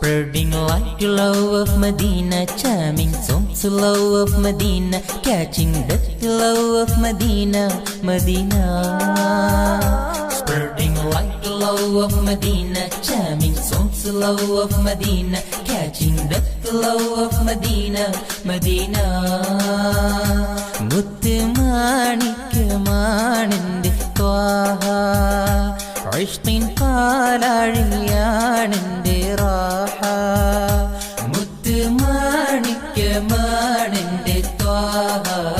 Spreading like the love of Medina, charming songs love of Medina, catching the love of Medina, Medina. Spreading like the love of Medina, charming songs love of Medina, catching the love of Medina, Medina. മുത്ത് മാണിക്യമാണെന്റെ ത്വാഹ പാലാഴിയാണെന്റെ റാഹ മാണിക്യമാണെന്റെ ത്വാഹ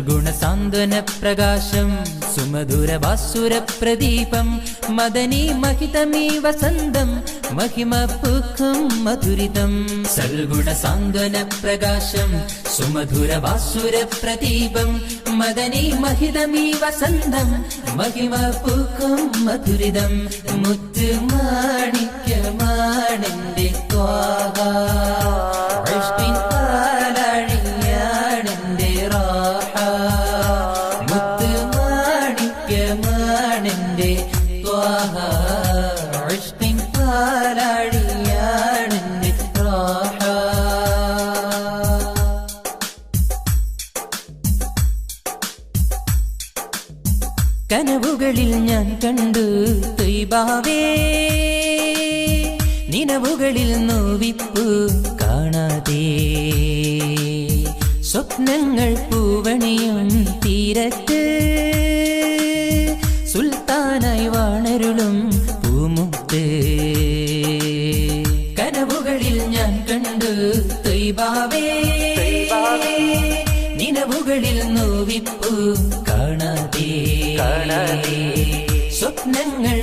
സുമധുരവാസുരപ്രദീപം പ്രകാശം സുമധുര വാസുര പ്രദീപം മദനി മഹിതമീ വസന്തം മഹിമ പൂക്കും മധുരിതം. സൽഗുണ സാന്ത്വന പ്രകാശം സുമധുര വാസുര പ്രദീപം മദനി കനവുകളിൽ ഞാൻ കണ്ടു തൊയ്ബാവേ. നിനവുകളിൽ നോവിപ്പു കാണാതെ. സ്വപ്നങ്ങൾ പൂവണിയും തീരത്ത് നിലവുകളിൽ നോവിപ്പു കാണാതെ കാണാതെ സ്വപ്നങ്ങൾ